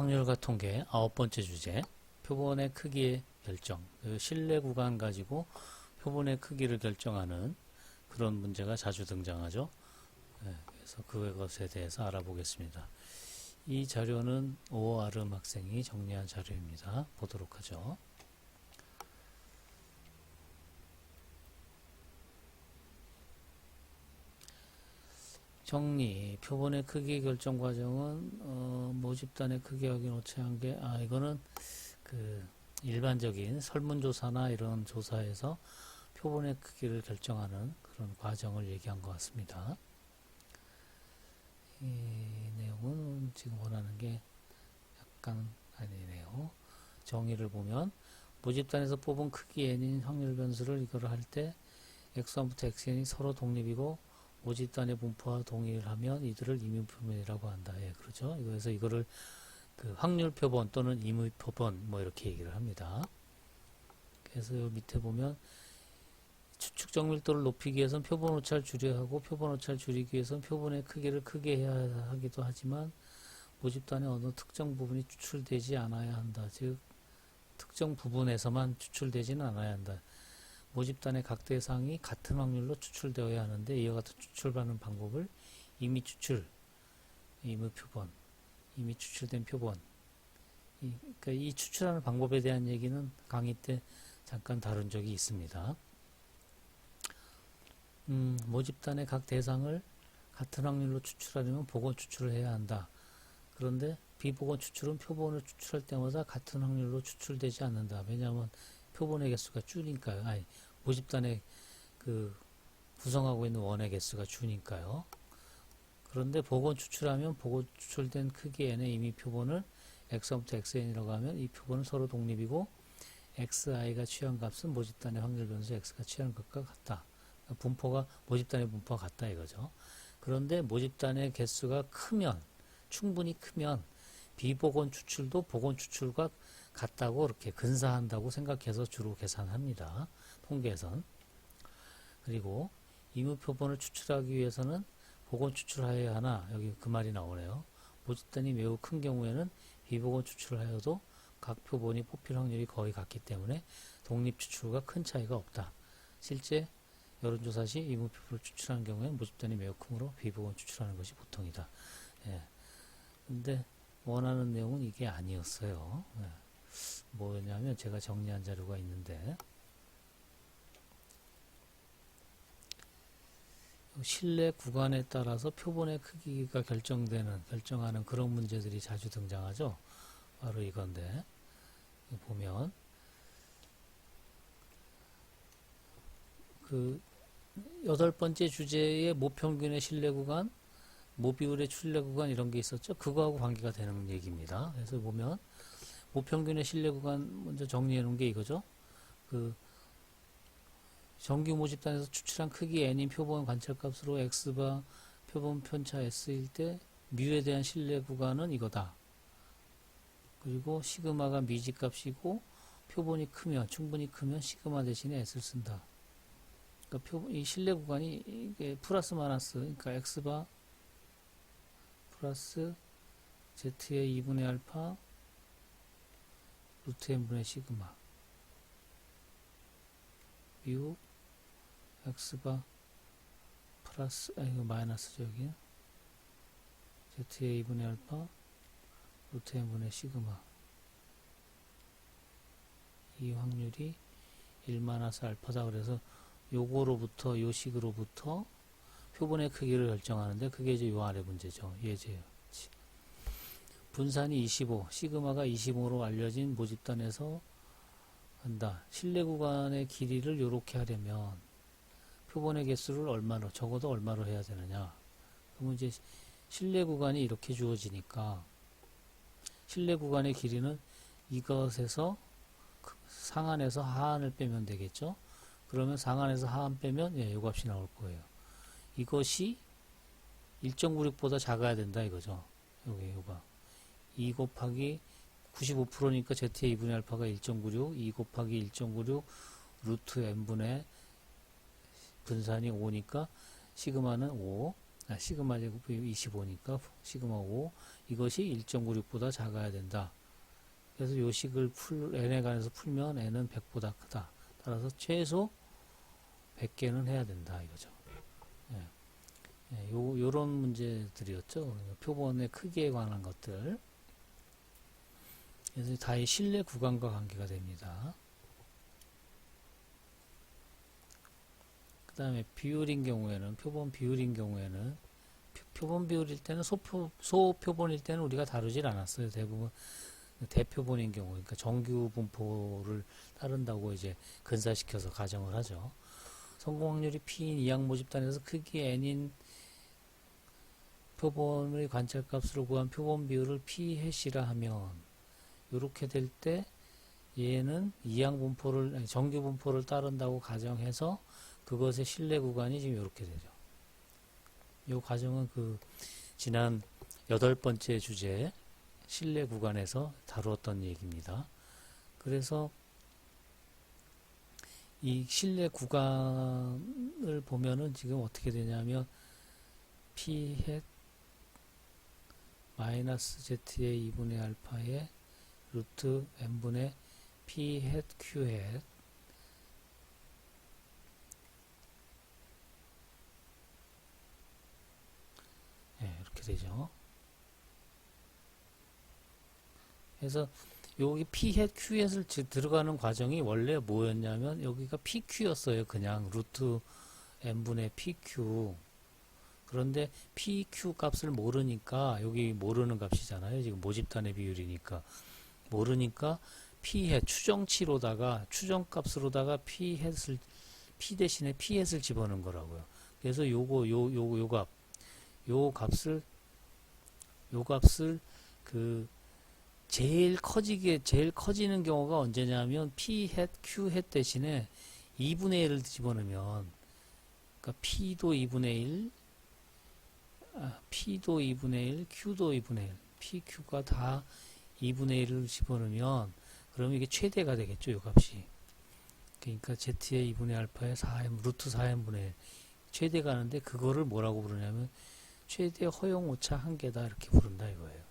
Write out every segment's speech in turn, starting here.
확률과 통계 아홉 번째 주제 표본의 크기의 결정 그 실내 구간 가지고 표본의 크기를 결정하는 그런 문제가 자주 등장하죠. 네, 그래서 그것에 대해서 알아보겠습니다. 이 자료는 오아름 학생이 정리한 자료입니다. 보도록 하죠. 정리, 표본의 크기 결정 과정은 어, 모집단의 크기 확인 오차한 게, 아 이거는 그 일반적인 설문조사나 이런 조사에서 표본의 크기를 결정하는 그런 과정을 얘기한 것 같습니다. 이 내용은 지금 원하는 게 약간 아니네요. 정의를 보면 모집단에서 뽑은 크기 n인 확률 변수를 이거를 할때 x1부터 xn이 서로 독립이고 모집단의 분포와 동의를 하면 이들을 임의표본이라고 한다. 예, 그렇죠. 이거에서 이거를 그 확률 표본 또는 임의 표본 뭐 이렇게 얘기를 합니다. 그래서 요 밑에 보면 추측 정밀도를 높이기 위해서는 표본 오차를 줄여야 하고 표본 오차를 줄이기 위해서는 표본의 크기를 크게 해야 하기도 하지만 모집단의 어느 특정 부분이 추출되지 않아야 한다. 즉 특정 부분에서만 추출되지는 않아야 한다. 모집단의 각 대상이 같은 확률로 추출되어야 하는데 이와 같은 추출하는 방법을 이미 추출, 임의 표본, 이미 추출된 표본. 이, 그러니까 이 추출하는 방법에 대한 얘기는 강의 때 잠깐 다룬 적이 있습니다. 음, 모집단의 각 대상을 같은 확률로 추출하려면 복원 추출을 해야 한다. 그런데 비복원 추출은 표본을 추출할 때마다 같은 확률로 추출되지 않는다. 왜냐하면 표본의 개수가 주니까요. 아니, 모집단의 그 구성하고 있는 원의 개수가 주니까요. 그런데 복원 추출하면 복원 추출된 크기에는 이미 표본을 x1부터 xn이라고 하면 이 표본은 서로 독립이고 xi가 취한 값은 모집단의 확률 변수 x가 취한 것과 같다. 그러니까 분포가 모집단의 분포가 같다 이거죠. 그런데 모집단의 개수가 크면 충분히 크면 비복원 추출도 복원 추출과 같다고 이렇게 근사한다고 생각해서 주로 계산합니다. 통계에선. 그리고 임의표본을 추출하기 위해서는 복원 추출하여야 하나 여기 그 말이 나오네요. 모집단이 매우 큰 경우에는 비복원 추출을 하여도 각 표본이 뽑힐 확률이 거의 같기 때문에 독립 추출과 큰 차이가 없다. 실제 여론조사 시 임의표본을 추출하는 경우에는 모집단이 매우 크므로 비복원 추출하는 것이 보통이다. 예. 근데 원하는 내용은 이게 아니었어요. 예. 뭐냐면 제가 정리한 자료가 있는데 실내 구간에 따라서 표본의 크기가 결정되는 결정하는 그런 문제들이 자주 등장하죠. 바로 이건데 보면 그 여덟 번째 주제의 모평균의 실내 구간, 모비율의 출래 구간 이런 게 있었죠. 그거하고 관계가 되는 얘기입니다. 그래서 보면 모평균의 실내 구간 먼저 정리해 놓은 게 이거죠. 그 정규 모집단에서 추출한 크기 n인 표본 관찰값으로 x바 표본 편차 s일 때 뮤에 대한 신뢰 구간은 이거다. 그리고 시그마가 미지값이고 표본이 크면 충분히 크면 시그마 대신에 s를 쓴다. 그러니까 표, 이 신뢰 구간이 이게 플러스 마이너스 그러니까 x바 플러스 z의 2분의 알파 루트 n분의 시그마 뮤 x바 플러스 아 이거 마이너스죠 여기. Z의 2분의 알파 루트 n분의 시그마 이 확률이 1 마이너스 알파다 그래서 요거로부터 요 식으로부터 표본의 크기를 결정하는데 그게 이제 요 아래 문제죠. 예제요 분산이 25 시그마가 25로 알려진 모집단에서 한다. 실내 구간의 길이를 요렇게 하려면 표본의 개수를 얼마로 적어도 얼마로 해야 되느냐. 그러면 이제 실내 구간이 이렇게 주어지니까 실내 구간의 길이는 이것에서 그 상한에서 하한을 빼면 되겠죠? 그러면 상한에서 하한 빼면 예, 요 값이 나올 거예요 이것이 1.96보다 작아야 된다 이거죠 여기 요가 2 곱하기 95%니까 z의 2분의 알파가 1.96 2 곱하기 1.96 루트 n분의 분산이 5니까 시그마는 5 아, 시그마 제곱이 25니까 시그마 5 이것이 1.96보다 작아야 된다. 그래서 요 식을 풀 n에 관해서 풀면 n은 100보다 크다. 따라서 최소 100개는 해야 된다 이거죠. 예. 예, 요 요런 문제들이었죠. 표본의 크기에 관한 것들. 그래서 다의 실내 구간과 관계가 됩니다. 그 다음에 비율인 경우에는 표본 비율인 경우에는 표- 표본 비율일 때는 소표 소표본일 때는 우리가 다루질 않았어요. 대부분 대표본인 경우 그러니까 정규 분포를 따른다고 이제 근사시켜서 가정을 하죠. 성공 확률이 p인 이항 모집단에서 크기 n인 표본의 관찰값으로 구한 표본 비율을 p 해시라 하면 이렇게 될 때 얘는 이항 분포를 아니, 정규 분포를 따른다고 가정해서 그것의 실내 구간이 지금 이렇게 되죠. 이 과정은 그 지난 여덟 번째 주제 실내 구간에서 다루었던 얘기입니다. 그래서 이 실내 구간을 보면은 지금 어떻게 되냐면 p 햇 마이너스 z의 2분의 알파에 루트 n분의 p 햇 q 햇 네, 이렇게 되죠. 그래서 여기 p 햇 q 햇을 들어가는 과정이 원래 뭐였냐면 여기가 pq였어요. 그냥 루트 n분의 pq. 그런데 pq 값을 모르니까 여기 모르는 값이잖아요. 지금 모집단의 비율이니까 모르니까 p 햇 추정치로다가 추정값으로다가 p 햇을 p 대신에 p 햇을 집어넣은 거라고요. 그래서 요거 요요요값 요 값을 요 값을 그 제일 커지게 제일 커지는 경우가 언제냐면 p 햇 q 햇 대신에 2분의 1을 집어넣으면 그러니까 p도 2분의 1 아, p도 2분의 1 q도 2분의 1 p q가 다 2분의 1을 집어넣으면 그러면 이게 최대가 되겠죠 요 값이 그러니까 z의 2분의 알파의 4m 루트 4m분의 1 최대 가는데 그거를 뭐라고 부르냐면 최대 허용 오차 한계다 이렇게 부른다 이거예요.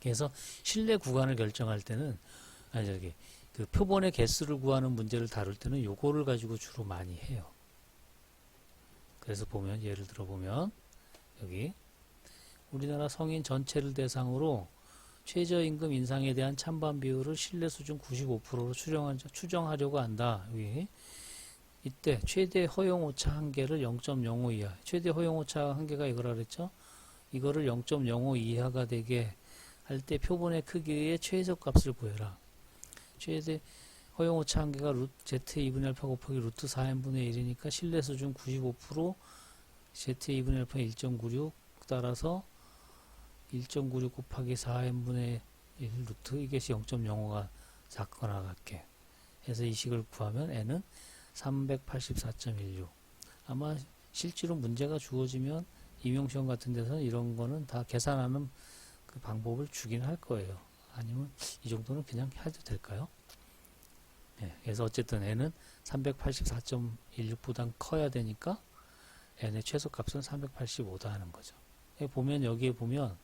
그래서 실내 구간을 결정할 때는 아니 저기 그 표본의 개수를 구하는 문제를 다룰 때는 요거를 가지고 주로 많이 해요. 그래서 보면 예를 들어 보면 여기 우리나라 성인 전체를 대상으로 최저임금 인상에 대한 찬반 비율을 신뢰 수준 95%로 추정하, 추정하려고 한다. 여기 이때 최대 허용 오차 한계를 0.05 이하. 최대 허용 오차 한계가 이거라 그랬죠? 이거를 0.05 이하가 되게 할 때 표본의 크기의 최소값을 구해라. 최대 허용 오차 한계가 루트 z 2분의 알파 곱하기 루트 4n분의 1이니까 신뢰 수준 95% z 2분의 알파 1.96 따라서 1.96 곱하기 4n분의 1 루트 이것이 0.05가 작거나 같게 해서 이 식을 구하면 n은 384.16 아마 실제로 문제가 주어지면 임용시험 같은 데서는 이런 거는 다 계산하는 그 방법을 주긴 할 거예요. 아니면 이 정도는 그냥 해도 될까요? 네, 그래서 어쨌든 n은 384.16보다 커야 되니까 n의 최소값은 385다 하는 거죠. 여기 보면 여기에 보면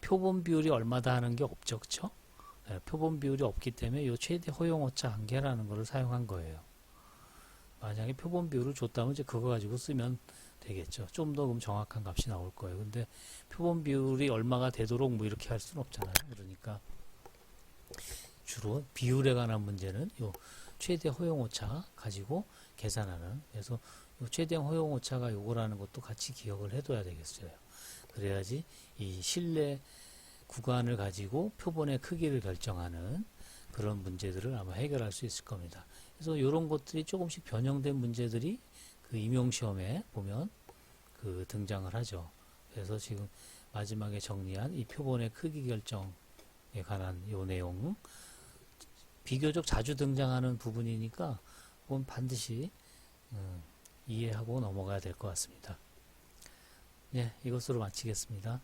표본 비율이 얼마다 하는 게 없죠, 그렇죠? 네, 표본 비율이 없기 때문에 이 최대 허용 오차 한계라는 것을 사용한 거예요. 만약에 표본 비율을 줬다면 이제 그거 가지고 쓰면 되겠죠. 좀 더 그럼 정확한 값이 나올 거예요. 근데 표본 비율이 얼마가 되도록 뭐 이렇게 할 수는 없잖아요. 그러니까 주로 비율에 관한 문제는 요 최대 허용 오차 가지고 계산하는 그래서 요 최대 허용 오차가 요거라는 것도 같이 기억을 해둬야 되겠어요. 그래야지 이 실내 구간을 가지고 표본의 크기를 결정하는 그런 문제들을 아마 해결할 수 있을 겁니다. 그래서 이런 것들이 조금씩 변형된 문제들이 그 임용시험에 보면 그 등장을 하죠. 그래서 지금 마지막에 정리한 이 표본의 크기 결정에 관한 요 내용 비교적 자주 등장하는 부분이니까 그건 반드시 음, 이해하고 넘어가야 될 것 같습니다. 네, 이것으로 마치겠습니다.